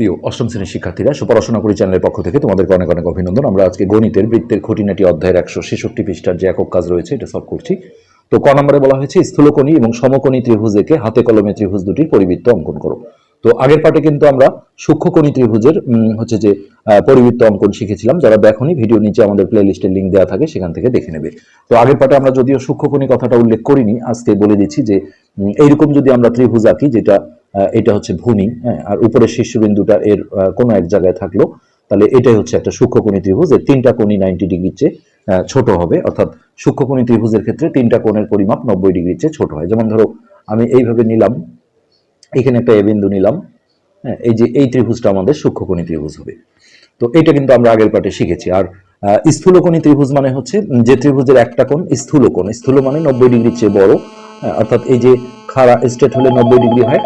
প্রিয় অষ্টম শ্রেণির শিক্ষার্থীরা, সুপড়াশোনা করি চ্যানেলের পক্ষ থেকে তোমাদেরকে অনেক অনেক অভিনন্দন। আমরা আজকে গণিতের বৃত্তের খুঁটিনাটি অধ্যায়ের একশো ছেষট্টি পৃষ্ঠার যে একক কাজ রয়েছে, এটা সলভ করছি। তো ক নম্বরে বলা হয়েছে, স্থূলকোণী এবং সমকণী ত্রিভুজ এঁকে হাতে কলমে ত্রিভুজ দুটির পরিবৃত্ত অঙ্কন করো। তো আগের পাটে কিন্তু আমরা সূক্ষ্মকোণী ত্রিভুজের হচ্ছে যে পরিবৃত্ত অঙ্কন শিখেছিলাম। যারা দেখনি ভিডিও নিচে আমাদের প্লে লিস্টের লিঙ্ক দেওয়া থাকে, সেখান থেকে দেখে নেবে। তো আগের পাটে আমরা যদিও সূক্ষ্মকোণী কথাটা উল্লেখ করিনি, আজকে বলে দিচ্ছি যে এইরকম যদি আমরা ত্রিভুজ আঁকি, যেটা এটা হচ্ছে ভূমি হ্যাঁ, আর উপরের শীর্ষবিন্দুটা এর কোনো এক জায়গায় থাকল তাহলে এটাই হচ্ছে একটা সূক্ষ্মকোণী ত্রিভুজ এর তিনটা কোণই নাইনটি ডিগ্রির চেয়ে ছোট হবে অর্থাৎ সূক্ষ্মকোণী ত্রিভুজের ক্ষেত্রে তিনটা কোণের পরিমাপ নব্বই ডিগ্রির চেয়ে ছোট হয়। যেমন ধরো আমি এইভাবে নিলাম এখানে একটা এ বিন্দু নিলাম হ্যাঁ এই যে এই ত্রিভুজটা আমাদের সূক্ষ্মকোণী ত্রিভুজ হবে। তো এটা কিন্তু আমরা আগের পাঠে শিখেছি। আর স্থূলকোণী ত্রিভুজ মানে হচ্ছে যে ত্রিভুজের একটা কোণ স্থূলকোণ স্থূল মানে নব্বই ডিগ্রির চেয়ে বড় হ্যাঁ, অর্থাৎ এই যে খাড়া স্টেট হলে নব্বই ডিগ্রি হয়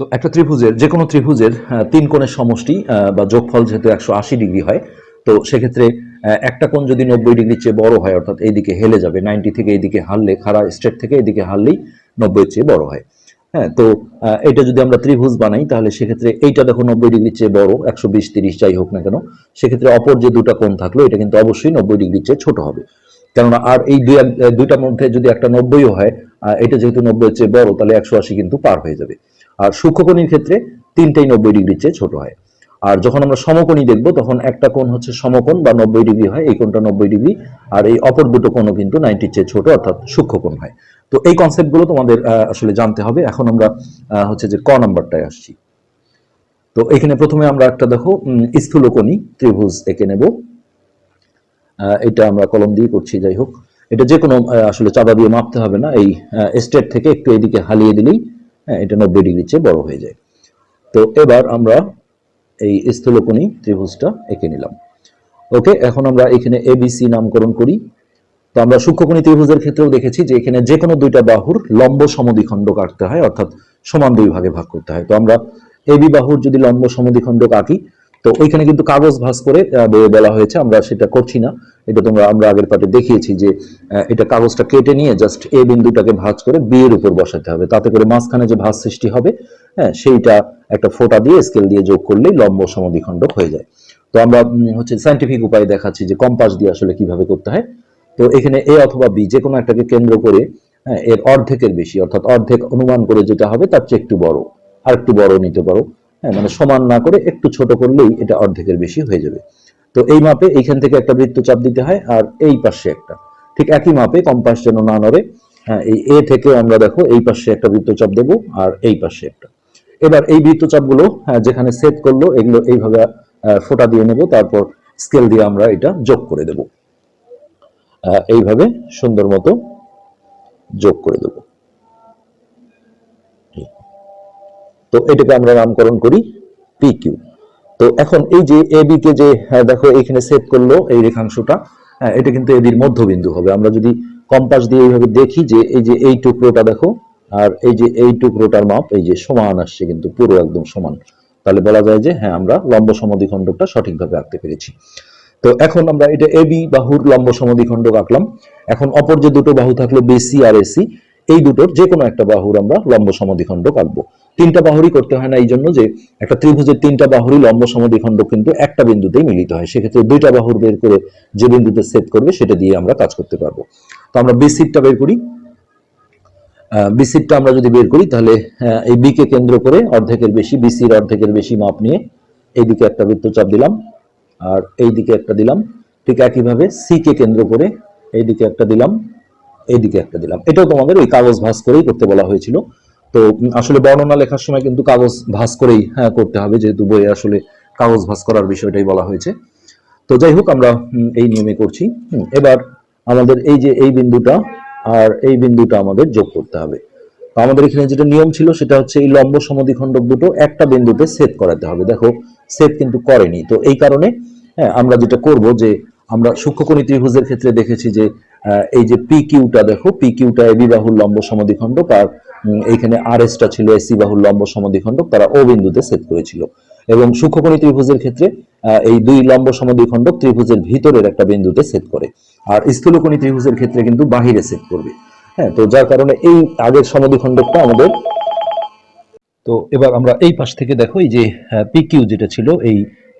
তো একটা ত্রিভুজের যে কোনো ত্রিভুজের তিন কোণের সমষ্টি বা যোগফল যেহেতু একশো আশি ডিগ্রি হয়, তো সেক্ষেত্রে একটা কোণ যদি নব্বই ডিগ্রির চেয়ে বড় হয়, অর্থাৎ এইদিকে হেলে যাবে, নাইনটি থেকে এইদিকে হারলে, খাড়া স্ট্রেট থেকে এইদিকে হারলেই নব্বই চেয়ে বড় হয়। হ্যাঁ তো এটা যদি আমরা ত্রিভুজ বানাই, তাহলে সেক্ষেত্রে এইটা দেখো নব্বই ডিগ্রির চেয়ে বড়, একশো বিশ, তিরিশ, যাই হোক না কেন, সেক্ষেত্রে অপর যে দুটো কোণ থাকল, এটা কিন্তু অবশ্যই নব্বই ডিগ্রির চেয়ে ছোট হবে। কেননা আর এই দুই দুইটার মধ্যে যদি একটা নব্বইও হয় এটা যেহেতু নব্বই চেয়ে বড়, তাহলে একশো আশি কিন্তু পার হয়ে যাবে। আর সূক্ষ্মকোণীর ক্ষেত্রে তিনটেই নব্বই ডিগ্রির চেয়ে ছোট হয়। আর যখন আমরা সমকোণী দেখব, তখন একটা কোণ হচ্ছে সমকোণ বা নব্বই ডিগ্রি হয়, এই কোণটা নব্বই ডিগ্রি, আর এই অপর দুটো কোণও কিন্তু নাইনটির চেয়ে ছোট, অর্থাৎ সূক্ষ্মকোণ হয়। তো এই কনসেপ্টগুলো তোমাদের আসলে জানতে হবে। এখন আমরা হচ্ছে যে ক নাম্বারটায় আসছি। তো এখানে প্রথমে আমরা একটা দেখো স্থূলকোণী ত্রিভুজ এঁকে নেব। এটা আমরা কলম দিয়ে করছি, যাই হোক। এটা যে কোনো আসলে চাঁদা দিয়ে মাপতে হবে না। এই স্টেট থেকে একটু এদিকে হালিয়ে দিলেই হ্যাঁ, এটা নব্বই ডিগ্রির চেয়ে বড় হয়ে যায়। তো এবার আমরা এই স্থূলকোণী ত্রিভুজটা এঁকে নিলাম। ওকে এখন আমরা এখানে এবিসি নামকরণ করি। তো আমরা সূক্ষ্মকোণী ত্রিভুজের ক্ষেত্রেও দেখেছি যে এখানে যে কোনো দুইটা বাহুর লম্ব সমদ্বিখণ্ড কাটতে হয় অর্থাৎ সমান দুই ভাগে ভাগ করতে হয়। তো আমরা এবি বাহুর যদি লম্ব সমদ্বিখণ্ড আঁকি তো ওইখানে কিন্তু কাগজ ভাঁজ করে বলা হয়েছে আমরা সেটা করছি না। এটা তোমরা আমরা আগের পাটে দেখিয়েছি যে এটা কাগজটা কেটে নিয়ে জাস্ট এ বিন্দুটাকে ভাঁজ করে বি এর উপর বসাতে হবে। তাতে করে মাঝখানে যে ভাঁজ সৃষ্টি হবে হ্যাঁ সেইটা একটা ফোঁটা দিয়ে স্কেল দিয়ে যোগ করলেই লম্ব সমদ্বিখণ্ডক হয়ে যায়। তো আমরা হচ্ছে সাইন্টিফিক উপায় দেখাচ্ছি যে কম্পাস দিয়ে আসলে কীভাবে করতে হয়। তো এখানে এ অথবা বি যে কোনো একটাকে কেন্দ্র করে হ্যাঁ, এর অর্ধেকের বেশি অর্থাৎ অর্ধেক অনুমান করে যেটা হবে তার চেয়ে একটু বড় আর একটু বড় নিতে পারো। হ্যাঁ মানে সমান না করে একটু ছোট করলেই এটা অর্ধেকের বেশি হয়ে যাবে। তো এই মাপে এইখান থেকে একটা বৃত্তচাপ দিতে হয় আর এই পাশে একটা। ঠিক একই মাপে কম্পাস যেন না নড়ে। হ্যাঁ এই এ থেকে আমরা দেখো এই পাশে একটা বৃত্তচাপ দেবো আর এই পাশে একটা। এবার এই বৃত্তচাপগুলো হ্যাঁ, যেখানে সেট করল এগুলো এইভাবে ফোটা দিয়ে নেব তারপর স্কেল দিয়ে আমরা এটা যোগ করে দেব। এইভাবে সুন্দর মতো যোগ করে দেব। তো এটাকে আমরা নামকরণ করি পি কিউ তো এখন এই যে এ বি কে যে হ্যাঁ, দেখো এখানে সেট করল এই রেখাংশটা হ্যাঁ, এটা কিন্তু এবির মধ্যবিন্দু হবে। আমরা যদি কম্পাস দিয়ে এইভাবে দেখি যে এই যে এই টুকরোটা দেখো আর এই যে এই টুকরোটার মাপ এই যে সমান আসছে কিন্তু পুরো একদম সমান। তাহলে বলা যায় যে হ্যাঁ আমরা লম্ব সমদ্বিখণ্ডকটা সঠিকভাবে আঁকতে পেরেছি। তো এখন আমরা এটা এবি বাহুর লম্ব সমদ্বিখণ্ডক আঁকলাম। এখন অপর যে দুটো বাহু থাকল বিসি আর এসি এই দুটোর যে কোনো একটা বাহুর আমরা লম্ব সমদ্বিখণ্ডক আঁকবো তিনটা বাহুরই করতে হয় না এই জন্য যে একটা ত্রিভুজের তিনটা বাহুরই লম্ব সমদ্বিখণ্ডক কিন্তু একটা বিন্দুতেই মিলিত হয়। সেক্ষেত্রে দুইটা বাহুর বের করে যে বিন্দুতে সেট করবে সেটা দিয়ে আমরা কাজ করতে পারব। তো আমরা বিসিটটা বের করি। বিসিটটা আমরা যদি বের করি তাহলে এই বি কে কেন্দ্র করে অর্ধেকের বেশি বিসির অর্ধেকের বেশি মাপ নিয়ে এইদিকে একটা বৃত্তচাপ দিলাম আর এইদিকে একটা দিলাম। ঠিক একইভাবে সি কে কেন্দ্র করে এইদিকে একটা দিলাম। এইদিকে একটা দিলাম। এটাও তোমাদের ওই কাগজ ভাঁজ করেই করতে বলা হয়েছিল। তো আসলে বর্ণনা লেখার সময় কিন্তু কাগজ ভাঁজ করেই হ্যাঁ, করতে হবে যেহেতু বইয়ে আসলে কাগজ ভাঁজ করার বিষয়টাই বলা হয়েছে। তো যাই হোক আমরা এই নিয়মে করছি। এবার আমাদের এই যে এই বিন্দুটা আর এই বিন্দুটা আমাদের যোগ করতে হবে। তো আমাদের এখানে যেটা নিয়ম ছিল সেটা হচ্ছে এই লম্ব সমদ্বিখণ্ডক দুটো একটা বিন্দুতে সেট করাতে হবে। দেখো সেট কিন্তু করেনি। তো এই কারণে হ্যাঁ আমরা যেটা করব যে আমরা সূক্ষ্মকোণী ত্রিভুজের ক্ষেত্রে দেখেছি যে এই যে পি কিউটা দেখো পি কিউটা এবি বাহুর লম্ব সমদ্বিখণ্ডক আর এইখানে আর এসটা ছিল এসি বাহুর লম্ব সমদ্বিখণ্ডক তারা ও বিন্দুতে সেট করেছিল। এবং সূক্ষ্মকোণী ত্রিভুজের ক্ষেত্রে এই দুই লম্ব সমদ্বিখণ্ডক ত্রিভুজের ভিতরের একটা বিন্দুতে সেট করে। আর স্থূলকোণী ত্রিভুজের ক্ষেত্রে কিন্তু বাহিরে সেট করবে। হ্যাঁ তো যার কারণে এই আগের সমদ্বিখণ্ডকটা আমাদের, তো এবার আমরা এই পাশ থেকে দেখো, এই যে পি কিউ যেটা ছিল, এই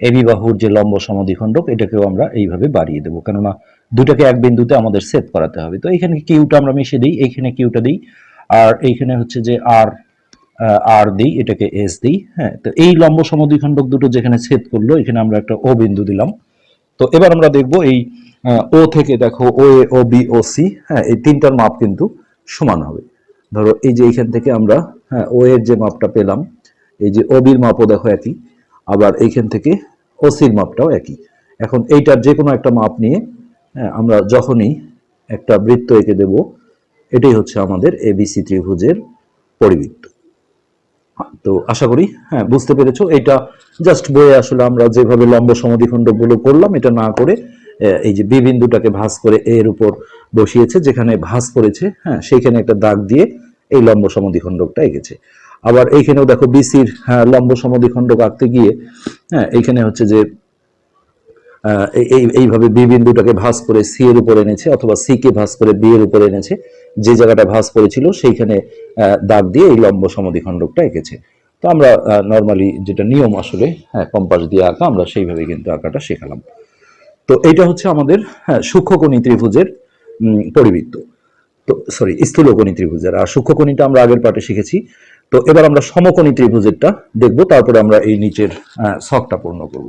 এবি বাহুর যে লম্ব সমদ্বিখণ্ডক এটাকেও আমরা এইভাবে বাড়িয়ে দেবো। কেননা দুটাকে এক বিন্দুতে আমাদের সেট করাতে হবে। তো এখানে কিউটা আমরা মিশে দিই এইখানে কিউটা দিই, আর এইখানে হচ্ছে যে আর আর দিই, এটাকে এস দিই হ্যাঁ? তো এই লম্ব সমদ্বিখণ্ডক দুটো যেখানে ছেদ করল, এখানে আমরা একটা ও বিন্দু দিলাম। তো এবার আমরা দেখব এই ও থেকে দেখো ও এ ও বি ও সি হ্যাঁ এই তিনটার মাপ কিন্তু সমান হবে। ধরো এই যে এইখান থেকে আমরা হ্যাঁ ও এর যে মাপটা পেলাম, এই যে ও বির মাপও দেখো একই, আবার এইখান থেকে ও সির মাপটাও একই। এখন এইটার যে কোনো একটা মাপ নিয়ে আমরা যখনই একটা বৃত্ত এঁকে দেব এটাই হচ্ছে আমাদের এবিসি ত্রিভুজের পরিবৃত্ত। তো আশা করি হ্যাঁ বুঝতে পেরেছ। এটা জাস্ট বইয়ে আসলে আমরা যেভাবে লম্ব সমদ্বিখণ্ডকগুলো করলাম এটা না করে এই যে বি বিন্দুটাকে ভাঁজ করে এর উপর বসিয়েছে যেখানে ভাঁজ করেছে হ্যাঁ সেইখানে একটা দাগ দিয়ে এই লম্ব সমদ্বিখণ্ডকটা এঁকেছে। আবার এইখানেও দেখো বিসির হ্যাঁ, লম্ব সমদ্বিখণ্ডক আঁকতে গিয়ে হ্যাঁ এইখানে হচ্ছে যে এই- এই, এইভাবে বি বিন্দুটাকে ভাঁজ করে সি এর উপর এনেছে অথবা সি কে ভাঁজ করে বি এর উপর এনেছে। যে জায়গাটা ভাঁজ করেছিল সেইখানে দাগ দিয়ে এই লম্ব সমদ্বিখণ্ডকটা এঁকেছে। তো আমরা নর্মালি যেটা নিয়ম আসলে হ্যাঁ কম্পাস দিয়ে আঁকা, আমরা সেইভাবে কিন্তু আঁকাটা শেখালাম। তো এটা হচ্ছে আমাদের হ্যাঁ সূক্ষ্মকণি ত্রিভুজের পরিবৃত্ত। তো সরি স্থূলকণি ত্রিভুজের। আর সূক্ষ্মকণিটা আমরা আগের পাঠে শিখেছি। তো এবার আমরা সমকোণী ত্রিভুজেরটা দেখব, তারপরে আমরা এই নিচের ছকটা পূর্ণ করব।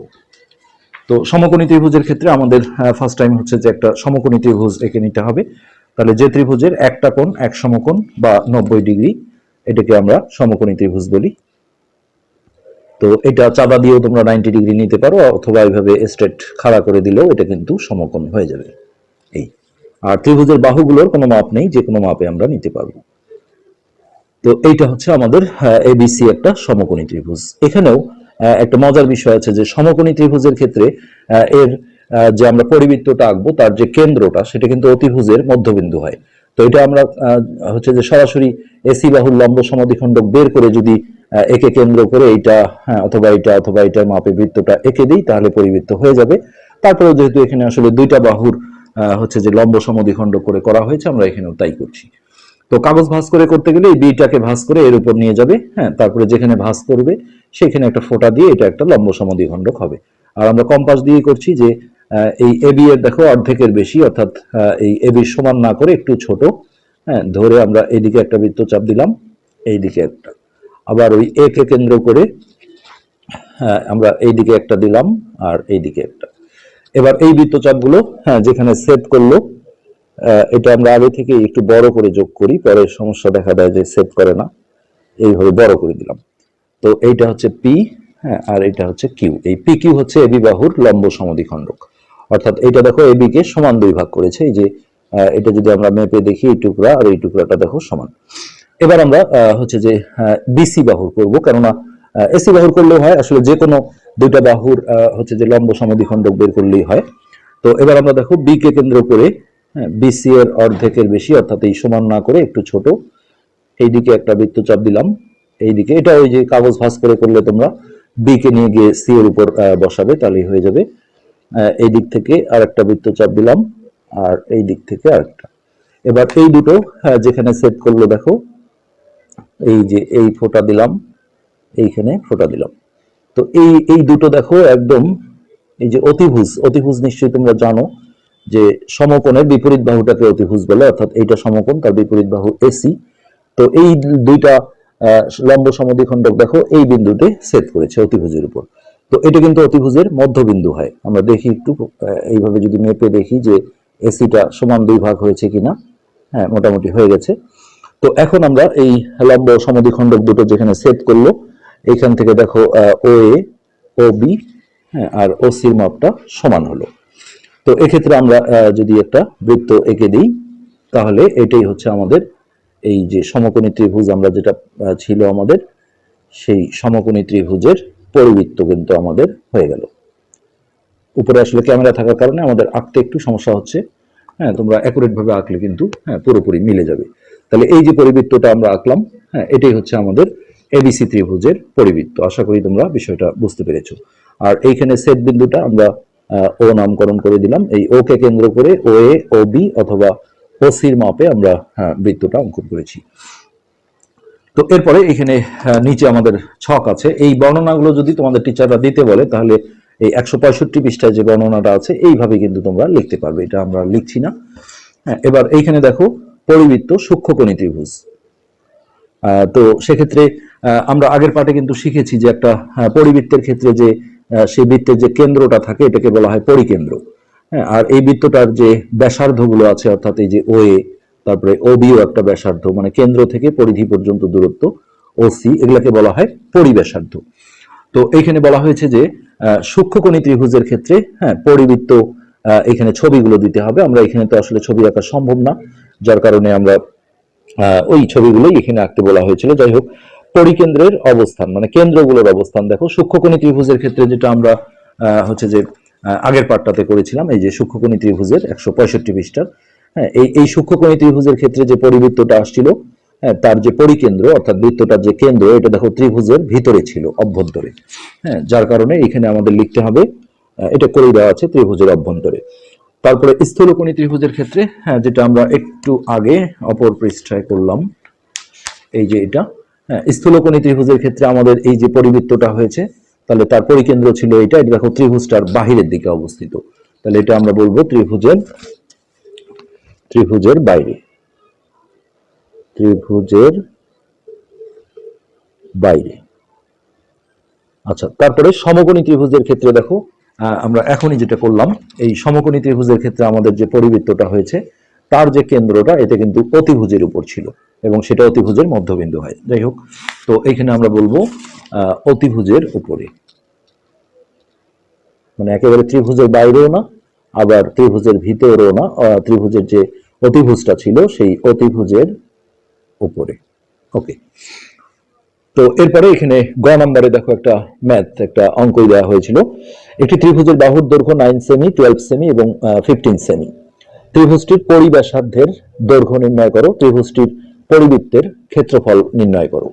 তো সমকোণী ত্রিভুজের ক্ষেত্রে আমাদের ফার্স্ট টাইম হচ্ছে যে একটা সমকোণী ত্রিভুজ এঁকে নিতে হবে। তাহলে যে ত্রিভুজের একটা কোণ, এক সমকোণ বা নব্বই ডিগ্রি, এটাকে আমরা সমকোণী ত্রিভুজ বলি। তো এটা চাঁদা দিয়েও তোমরা নাইনটি ডিগ্রি নিতে পারো, অথবা এইভাবে স্ট্রেট খাড়া করে দিলেও এটা কিন্তু সমকোণ হয়ে যাবে। এই। আর ত্রিভুজের বাহুগুলোর কোনো মাপ নেই, যে কোনো মাপে আমরা নিতে পারব। তো এইটা হচ্ছে আমাদের এবিসি একটা সমকোণী ত্রিভুজ। এখানেও একটা মজার বিষয় আছে যে সমকোণী ত্রিভুজের ক্ষেত্রে এর যে আমরা পরিবৃত্তটা আঁকবো, তার যে কেন্দ্রটা, সেটা কিন্তু অতিভুজের মধ্যবিন্দু হয়। তো এটা আমরা হচ্ছে যে সরাসরি এসি বাহুর লম্ব সমদ্বিখণ্ডক বের করে যদি একে কেন্দ্র করে এইটা হ্যাঁ অথবা এটা অথবা এটার মাপে বৃত্তটা এঁকে দিই, তাহলে পরিবৃত্ত হয়ে যাবে। তারপরেও যেহেতু এখানে আসলে দুইটা বাহুর হচ্ছে যে লম্ব সমদ্বিখণ্ডক করে করা হয়েছে, আমরা এখানেও তাই করছি। তো কাগজ ভাঁজ করে করতে গেলে এই বিটাকে ভাঁজ করে এর উপর নিয়ে যাবে হ্যাঁ তারপরে যেখানে ভাঁজ করবে সেখানে একটা ফোঁটা দিয়ে এটা একটা লম্ব সমদ্বিখণ্ডক হবে। আর আমরা কম্পাস দিয়ে করছি যে এই এবি এর দেখো অর্ধেকের বেশি, অর্থাৎ এই এবি সমান না করে একটু ছোট হ্যাঁ ধরে আমরা এইদিকে একটা বৃত্তচাপ দিলাম, এইদিকে একটা। আবার ওই এ কে কেন্দ্র করে হ্যাঁ আমরা এইদিকে একটা দিলাম আর এইদিকে একটা। এবার এই বৃত্তচাপগুলো হ্যাঁ যেখানে সেট করল এটা আমরা আগে থেকে একটু বড় করে যোগ করি, পরে সমস্যা দেখা দেয় যে সেভ করে না। এইভাবে বড় করে দিলাম। তো এইটা হচ্ছে পি হ্যাঁ আর এটা হচ্ছে কিউ এই পি কিউ হচ্ছে এবি বাহুর লম্ব সমদ্বিখণ্ডক। অর্থাৎ এটা দেখো এবি কে সমান দুই ভাগ করেছে। এই যে এটা যদি আমরা মেপে দেখি, এই টুকরা আর এই টুকরাটা দেখো সমান। এবার আমরা হচ্ছে যে বিসি বাহুর করব। কেননা এসি বাহুর করলেও হয়, আসলে যে কোনো দুইটা বাহুর হচ্ছে যে লম্ব সমদ্বিখণ্ডক বের করলেই হয়। তো এবার আমরা দেখো বি কে কেন্দ্র করে হ্যাঁ বিসি এর অর্ধেকের বেশি অর্থাৎ এই সমান না করে একটু ছোট। এইদিকে একটা বৃত্তচাপ দিলাম এইদিকে। এটা ওই যে কাগজ ভাঁজ করে করলে তোমরা বি কে নিয়ে গিয়ে সি এর উপর বসাবে তাহলেই হয়ে যাবে। এই দিক থেকে আর একটা বৃত্তচাপ দিলাম আর এই দিক থেকে আরেকটা। এবার এই দুটো হ্যাঁ, যেখানে সেট করল দেখো এই যে এই ফোঁটা দিলাম এইখানে ফোঁটা দিলাম। তো এই এই দুটো দেখো একদম এই যে অতিভুজ অতিভুজ নিশ্চয়ই তোমরা জানো। যে সমকোণের বিপরীত বাহুটাকে অতিভুজ বলে, অর্থাৎ এইটা সমকোণ, তার বিপরীত বাহু এসি। তো এই দুইটা লম্ব সমদ্বিখণ্ডক দেখো, এই বিন্দুতে সেট করেছে অতিভুজের উপর। তো এটা কিন্তু অতিভুজের মধ্যবিন্দু হয়। আমরা দেখি একটু এইভাবে যদি মেপে দেখি যে এসিটা সমান দুই ভাগ হয়েছে কিনা। হ্যাঁ মোটামুটি হয়ে গেছে। তো এখন আমরা এই লম্ব সমদ্বিখণ্ডক দুটো যেখানে সেট করল, এখান থেকে দেখো ও এ ও বি হ্যাঁ আর ও সির মাপটা সমান হলো। তো এক্ষেত্রে আমরা যদি একটা বৃত্ত এঁকে দিই, তাহলে এটাই হচ্ছে আমাদের এই যে সমকোণী ত্রিভুজ আমরা যেটা ছিল আমাদের, সেই সমকোণী ত্রিভুজের পরিবৃত্ত কিন্তু আমাদের হয়ে গেল। উপরে আসলে ক্যামেরা থাকার কারণে আমাদের আঁকতে একটু সমস্যা হচ্ছে। হ্যাঁ তোমরা অ্যাকুরেট ভাবে আঁকলে কিন্তু হ্যাঁ পুরোপুরি মিলে যাবে। তাহলে এই যে পরিবৃত্তটা আমরা আঁকলাম হ্যাঁ এটাই হচ্ছে আমাদের এবিসি ত্রিভুজের পরিবৃত্ত। আশা করি তোমরা বিষয়টা বুঝতে পেরেছ। আর এইখানে সেট বিন্দুটা আমরা ও নামকরণ করে দিলাম। এই ও কে কেন্দ্র করে ও এ ও বি অথবা ও সির মাপে আমরা হ্যাঁ, বৃত্তটা অঙ্কন করেছি। তো এরপরে এখানে নিচে আমাদের ছক আছে। এই বর্ণনাগুলো যদি তোমাদের টিচাররা দিতে বলে তাহলে এই একশো পঁয়ষট্টি পৃষ্ঠায় যে বর্ণনাটা আছে এইভাবে কিন্তু তোমরা লিখতে পারবে। এটা আমরা লিখছি না। হ্যাঁ, এবার এইখানে দেখো পরিবৃত্ত সূক্ষ্মকণি ত্রিভুজ। তো সেক্ষেত্রে আমরা আগের পাঠে কিন্তু শিখেছি যে একটা পরিবৃত্তের ক্ষেত্রে যে সেই বৃত্তের যে কেন্দ্রটা থাকে, এটাকে বলা হয় পরিকেন্দ্র। হ্যাঁ আর এই বৃত্তটার যে ব্যাসার্ধগুলো আছে, অর্থাৎ এই যে ওএ তারপরে ওবিও একটা ব্যাসার্ধ মানে কেন্দ্র থেকে পরিধি পর্যন্ত দূরত্ব ওসি এগুলাকে বলা হয় পরিব্যাসার্ধ। তো এইখানে বলা হয়েছে যে সূক্ষ্মকণি ত্রিভুজের ক্ষেত্রে হ্যাঁ পরিবৃত্ত এখানে ছবিগুলো দিতে হবে। আমরা এখানে তো আসলে ছবি আঁকা সম্ভব না, যার কারণে আমরা ওই ছবিগুলোই এখানে আঁকতে বলা হয়েছিল। যাই হোক পরিকেন্দ্রের অবস্থান মানে কেন্দ্রগুলোর অবস্থান। দেখো, সূক্ষ্মকণি ত্রিভুজের ক্ষেত্রে যেটা আমরা হচ্ছে যে আগের পার্টটাতে করেছিলাম, এই যে সূক্ষ্মকণি ত্রিভুজের একশো পঁয়ষট্টি পৃষ্ঠার হ্যাঁ এই এই সূক্ষ্মকণি ত্রিভুজের ক্ষেত্রে যে পরিবৃত্তটা আসছিল হ্যাঁ তার যে পরিকেন্দ্র, অর্থাৎ বৃত্তটার যে কেন্দ্র, এটা দেখো ত্রিভুজের ভিতরে ছিল, অভ্যন্তরে। হ্যাঁ যার কারণে এখানে আমাদের লিখতে হবে এটা করে দেওয়া আছে ত্রিভুজের অভ্যন্তরে। তারপরে স্থূলকোণী ত্রিভুজের ক্ষেত্রে হ্যাঁ যেটা আমরা একটু আগে অপর পৃষ্ঠায় করলাম, এই যে এটা স্থূলকোণী ত্রিভুজের ক্ষেত্রে আমাদের এই যে পরিবৃত্তটা হয়েছে, তাহলে তার পরিকেন্দ্র ছিল এটা এটা দেখো ত্রিভুজটার বাহিরের দিকে অবস্থিত। তাহলে এটা আমরা বলব ত্রিভুজের ত্রিভুজের বাইরে। ত্রিভুজের বাইরে। আচ্ছা তারপরে সমকোণী ত্রিভুজের ক্ষেত্রে দেখো আমরা এখনই যেটা করলাম, এই সমকোণী ত্রিভুজের ক্ষেত্রে আমাদের যে পরিবৃত্তটা হয়েছে তার যে কেন্দ্রটা এটা কিন্তু অতিভুজের উপর ছিল এবং সেটা অতিভুজের মধ্যবিন্দু হয়। যাই হোক, তো এখানে আমরা বলব অতিভুজের উপরে। মানে একেবারে ত্রিভুজের বাইরেও না, আবার ত্রিভুজের ভিতরেও না ত্রিভুজের যে অতিভুজটা ছিল সেই অতিভুজের উপরে। ওকে তো এরপরে এখানে গ নম্বরে দেখো একটা ম্যাথ একটা অঙ্কই দেওয়া হয়েছিল। একটি ত্রিভুজের বাহুর দৈর্ঘ্য নাইন সেমি টুয়েলভ সেমি এবং ফিফটিন সেমি ত্রিভুজটির পরিব্যাসার্ধের দৈর্ঘ্য নির্ণয় করো, ত্রিভুজটির পরিবৃত্তের ক্ষেত্রফল নির্ণয় করো।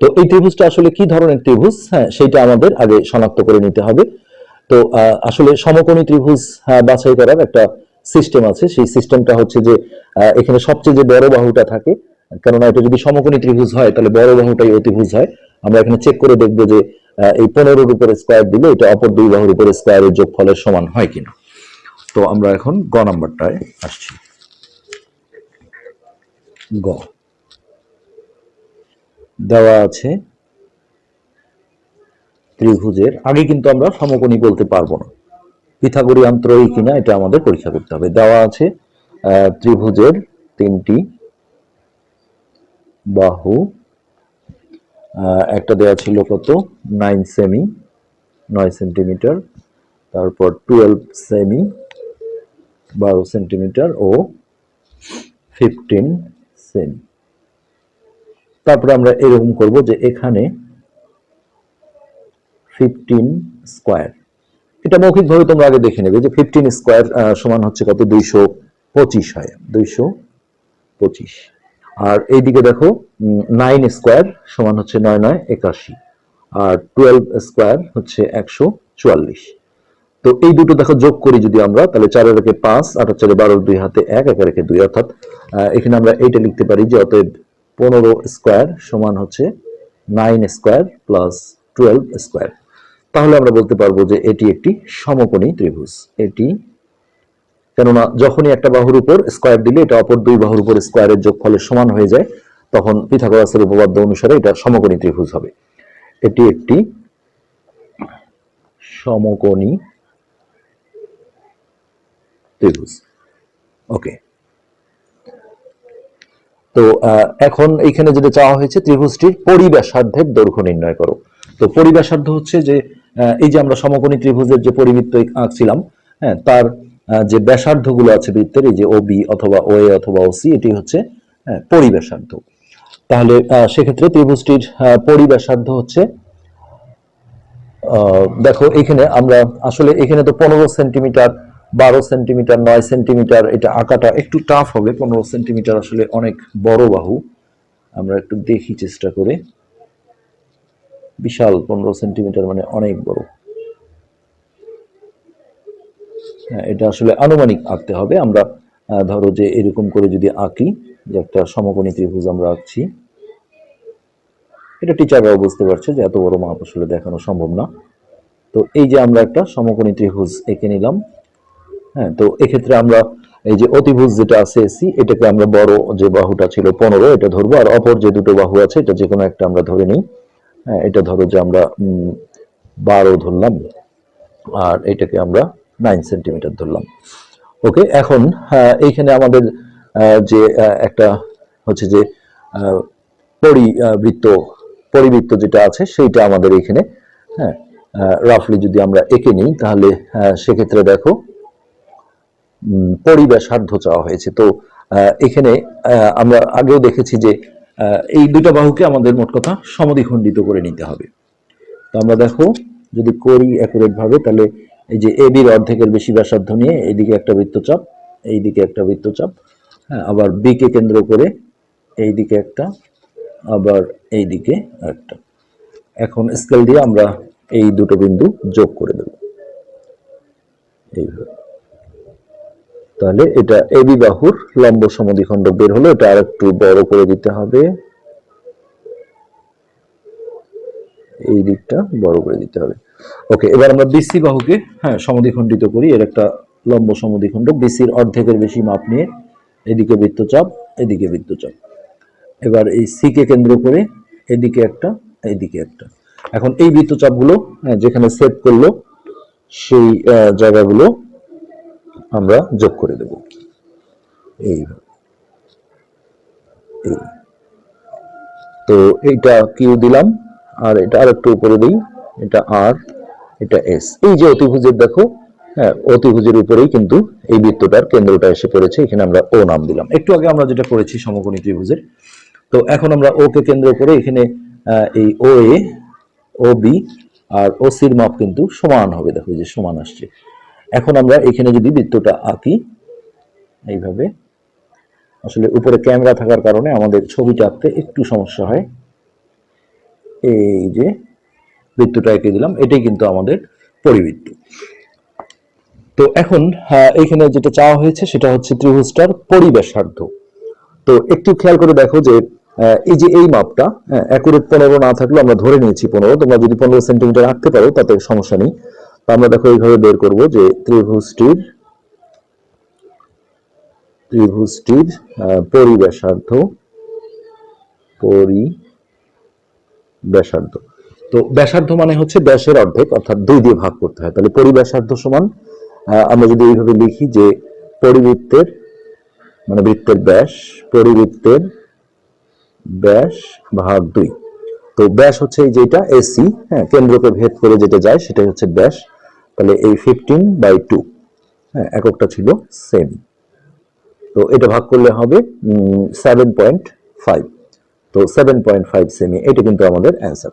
তো এই ত্রিভুজটা আসলে কি ধরনের ত্রিভুজ? হ্যাঁ সেটা আমাদের আগে শনাক্ত করে নিতে হবে। তো আসলে সমকোণী ত্রিভুজ বাছাই করার একটা সিস্টেম আছে। সেই সিস্টেমটা হচ্ছে যে এখানে সবচেয়ে যে বড় বাহুটা থাকে, কেননা এটা যদি সমকোণী ত্রিভুজ হয়, তাহলে বড় বাহুটাই অতিভুজ হয়। আমরা এখানে চেক করে দেখব যে এই পনেরোর উপরে স্কোয়ার দিলে এটা অপর দুই বাহুর উপরে স্কোয়ারের যোগফলের সমান হয় কিনা। তো আমরা এখন গ নাম্বারটায় আসছি। গ। দেওয়া আছে ত্রিভুজের, আগে কিন্তু আমরা সমকোণী বলতে পারব না। পিথাগোরিয়ান ত্রয়ী কিনা এটা আমাদের পরীক্ষা করতে হবে। দেওয়া আছে ত্রিভুজের তিনটি বাহু একটা দেওয়া ছিল কত? নাইন সেমি, নয় সেন্টিমিটার, তারপর টুয়েলভ সেমি বারো সেন্টিমিটার ও ফিফটিন সেমি। তারপরে আমরা এরকম করব যে এখানে ফিফটিন স্কোয়ার এটা মৌখিকভাবে তোমরা আগে দেখে নেবে যে ফিফটিন স্কোয়ার সমান হচ্ছে কত? দুইশো পঁচিশ হয়। দুইশো পঁচিশ। আর এইদিকে দেখো নাইন স্কোয়ার সমান হচ্ছে নয় নয় একাশি। আর টুয়েলভ স্কোয়ার হচ্ছে একশো চুয়াল্লিশ। তো এই দুটো দেখো যোগ করি যদি আমরা, তাহলে চারে রেখে পাঁচ, আট চারে বারোর দুই হাতে এক, একে রেখে দুই, অর্থাৎ এখানে আমরা এইটা লিখতে পারি যে অতএব পনেরো স্কোয়ার সমান হচ্ছে nine square plus twelve square তাহলে আমরা বলতে পারব যে এটি একটি সমকোণী ত্রিভুজ। এটি, কেননা যখনই একটা বাহুর উপর স্কোয়ার দিলে এটা অপর দুই বাহুর উপর স্কোয়ারের যোগফলের সমান হয়ে যায়, তখন পিথাগোরাসের উপপাদ্য অনুসারে এটা সমকোণী ত্রিভুজ হবে। এটি একটি সমকোণী ত্রিভুজ ওকে। তো এখন এখানে যেটা চাওয়া হয়েছে ত্রিভুজটির পরিব্যাসার্ধের দৈর্ঘ্য নির্ণয় করো। তো পরিব্যাসার্ধ হচ্ছে যে এই যে আমরা সমকোণী ত্রিভুজের যে পরিবৃত্ত আঁকছিলাম হ্যাঁ তার যে ব্যাসার্ধগুলো আছে বৃত্তের এই যে ও বি অথবা ও এ অথবা ও সি এটি হচ্ছে হ্যাঁ, পরিব্যাসার্ধ তাহলে সেক্ষেত্রে ত্রিভুজটির আহ, পরিব্যাসার্ধ হচ্ছে দেখো এখানে আমরা আসলে এখানে তো পনেরো সেন্টিমিটার বারো সেন্টিমিটার, নয় সেন্টিমিটার, এটা আঁকাটা একটু টাফ হবে, পনেরো সেন্টিমিটার আসলে অনেক বড় বাহু। আমরা একটু দেখি চেষ্টা করে। বিশাল পনেরো সেন্টিমিটার মানে অনেক বড়। হ্যাঁ এটা আসলে আনুমানিক আঁকতে হবে। আমরা ধরো যে এরকম করে যদি আঁকি, যে একটা সমকোণী ত্রিভুজ আমরা আঁকছি। এটা টিচাররাও বুঝতে পারছে যে এত বড় মাপ আসলে দেখানো সম্ভব না। তো এই যে আমরা একটা সমকোণী ত্রিভুজ এঁকে নিলাম হ্যাঁ তো এক্ষেত্রে আমরা এই যে অতিভুজ যেটা আছে এসি এটাকে আমরা বড় যে বাহুটা ছিল পনেরো এটা ধরবো আর অপর যে দুটো বাহু আছে এটা যে কোনো একটা আমরা ধরে নিই। হ্যাঁ এটা ধরো যে আমরা বারো ধরলাম আর এটাকে আমরা নাইন সেন্টিমিটার ধরলাম। ওকে এখন আহ, এইখানে আমাদের যে একটা হচ্ছে যে পরিবৃত্ত পরিবৃত্ত যেটা আছে সেইটা আমাদের এখানে হ্যাঁ রাফলি যদি আমরা এঁকে নিই তাহলে আহ, সেক্ষেত্রে দেখো উম, পরিব্যাসার্ধ চাওয়া হয়েছে। তো এখানে আমরা আগেও দেখেছি যে এই দুটো বাহুকে আমাদের মোট কথা সমদ্বিখণ্ডিত করে নিতে হবে। তো আমরা দেখো যদি করি অ্যাকুরেট ভাবে তাহলে এই যে এ বির অর্ধেকের বেশি ব্যাসার্ধ নিয়ে এইদিকে একটা বৃত্তচাপ এইদিকে একটা বৃত্তচাপ হ্যাঁ আবার বিকে কেন্দ্র করে এইদিকে একটা আবার এইদিকে একটা। এখন স্কেল দিয়ে আমরা এই দুটো বিন্দু যোগ করে দেব। এইভাবে। তাহলে এটা এবি বাহুর লম্ব সমদ্বিখণ্ড বের হলো এটা আর একটু বড় করে দিতে হবে। এই দিকটা বড় করে দিতে হবে। ওকে এবার আমরা বিসি বাহুকে হ্যাঁ সমদ্বিখণ্ডিত করি। এর একটা লম্ব সমদ্বিখণ্ড বিসির অর্ধেকের বেশি মাপ নিয়ে এদিকে বৃত্তচাপ এদিকে বৃত্তচাপ। এবার এই সি কে কেন্দ্র করে এদিকে একটা এদিকে একটা। এখন এই বৃত্তচাপগুলো হ্যাঁ, যেখানে সেট করল সেই জায়গাগুলো আমরা যোগ করে দেব। এই। তো এইটা কিউ দিলাম, আর এটা আর একটু উপরে দিই, এটা আর, এটা এস। এই যে অতিভুজের দেখো হ্যাঁ অতিভুজের উপরেই কিন্তু এই বৃত্তটার কেন্দ্রটা এসে পড়েছে, এখানে আমরা ও নাম দিলাম। একটু আগে আমরা যেটা করেছি সমকোণী ত্রিভুজের, তো এখন আমরা ও কে কেন্দ্র করে এখানে এই ও এ, ও বি, আর ও সির মাপ কিন্তু সমান হবে। দেখো যে সমান আসছে। এখন আমরা এখানে যদি বৃত্তটা আঁকি এইভাবে আসলে উপরে ক্যামেরা থাকার কারণে আমাদের ছবিটা আঁকতে একটু সমস্যা হয়। এই যে বৃত্তটা এঁকে দিলাম এটাই কিন্তু আমাদের পরিবৃত্ত। তো এখন আহ, এইখানে যেটা চাওয়া হয়েছে সেটা হচ্ছে ত্রিভুজটার পরিবেশার্ধ। তো একটু খেয়াল করে দেখো যে এই যে এই মাপটা একুরেট পনেরো না থাকলে আমরা ধরে নিয়েছি পনেরো। তোমরা যদি পনেরো সেন্টিমিটার রাখতে পারো তাতে সমস্যা নেই। আমরা দেখো এইভাবে বের করব যে ত্রিভুজটির ত্রিভুজটির পরিব্যাসার্ধ পরিব্যাসার্ধ তো ব্যাসার্ধ মানে হচ্ছে ব্যাসের অর্ধেক, অর্থাৎ দুই দিয়ে ভাগ করতে হয়। তাহলে পরিব্যাসার্ধ সমান আমরা যদি এইভাবে লিখি যে পরিবৃত্তের মানে বৃত্তের ব্যাস, পরিবৃত্তের ব্যাস ভাগ দুই। তো ব্যাস হচ্ছে এই যেটা, এসি হ্যাঁ কেন্দ্রকে ভেদ করে যেটা যায় সেটাই হচ্ছে ব্যাস। তাহলে এই ফিফটিন বাই টু হ্যাঁ এককটা ছিল সেম তো এটা ভাগ করলে হবে সেভেন পয়েন্ট ফাইভ তো সেভেন পয়েন্ট ফাইভ সেমি এটা কিন্তু আমাদের অ্যান্সার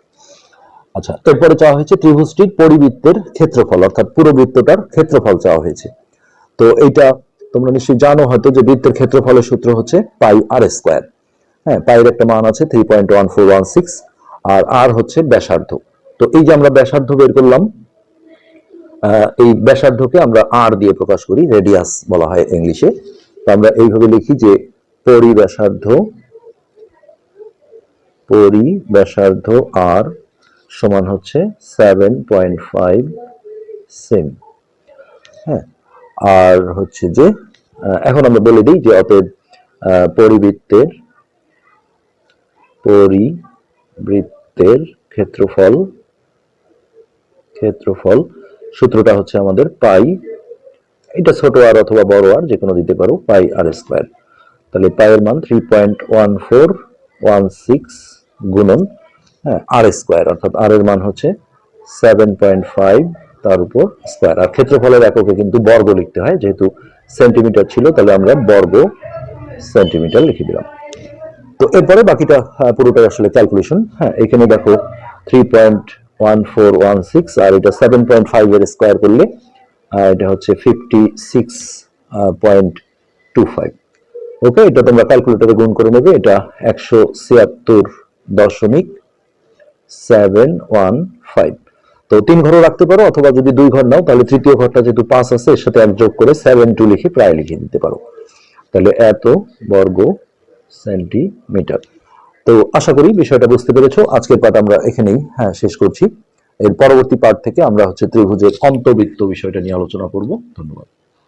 আচ্ছা এরপরে চাওয়া হয়েছে ত্রিভুজটির পরিবৃত্তের ক্ষেত্রফল, অর্থাৎ পুরো বৃত্তটার ক্ষেত্রফল চাওয়া হয়েছে। তো এইটা তোমরা নিশ্চয়ই জানো হয়তো যে বৃত্তের ক্ষেত্রফলের সূত্র হচ্ছে পাই আর স্কোয়ার হ্যাঁ পাইয়ের একটা মান আছে three point one four one six আর আর হচ্ছে ব্যাসার্ধ। তো এই যে আমরা ব্যাসার্ধ বের করলাম এই ব্যাসার্ধকে আমরা আর দিয়ে প্রকাশ করি রেডিয়াস বলা হয় ইংলিশে। তো আমরা এইভাবে লিখি যে পরিব্যাসার্ধ পরিব্যাসার্ধ আর সমান হচ্ছে সেভেন পয়েন্ট ফাইভ সেম হ্যাঁ আর হচ্ছে যে এখন আমরা বলে দিই যে অতএব পরিবৃত্তের পরিবৃত্তের ক্ষেত্রফল ক্ষেত্রফল সূত্রটা হচ্ছে আমাদের পাই। এটা ছোট আর অথবা বড় আর যে কোনো দিতে পারো, পাই আর স্কোয়ার তাহলে পাইয়ের মান three point one four one six গুণন হ্যাঁ আর স্কোয়ার অর্থাৎ আর এর মান হচ্ছে সেভেন পয়েন্ট ফাইভ তার উপর স্কোয়ার আর ক্ষেত্রফলের এককে কিন্তু বর্গ লিখতে হয়, যেহেতু সেন্টিমিটার ছিল, তাহলে আমরা বর্গ সেন্টিমিটার লিখে দিলাম। তো এরপরে বাকিটা পুরোটাই আসলে ক্যালকুলেশন হ্যাঁ এখানে দেখো three point one four one six আর এটা সেভেন পয়েন্ট ফাইভ এর স্কোয়ার করলে এটা হচ্ছে fifty six point two five okay এটা তোমরা ক্যালকুলেটরে গুণ করে নেবে, এটা একশো ছিয়াত্তর দশমিক সেভেন ওয়ান ফাইভ তো তিন ঘরও রাখতে পারো, অথবা যদি দুই ঘর নাও, তাহলে তৃতীয় ঘরটা যেহেতু পাঁচ আছে, এর সাথে এক যোগ করে সেভেন টু লিখে প্রায় লিখে দিতে পারো। তাহলে এত বর্গ সেন্টিমিটার। তো আশা করি বিষয়টা বুঝতে পেরেছ। আজকের পাঠ আমরা এখানেই হ্যাঁ শেষ করছি। এর পরবর্তী পাঠ থেকে আমরা হচ্ছে ত্রিভুজের অন্তবৃত্ত বিষয়টা নিয়ে আলোচনা করব। ধন্যবাদ।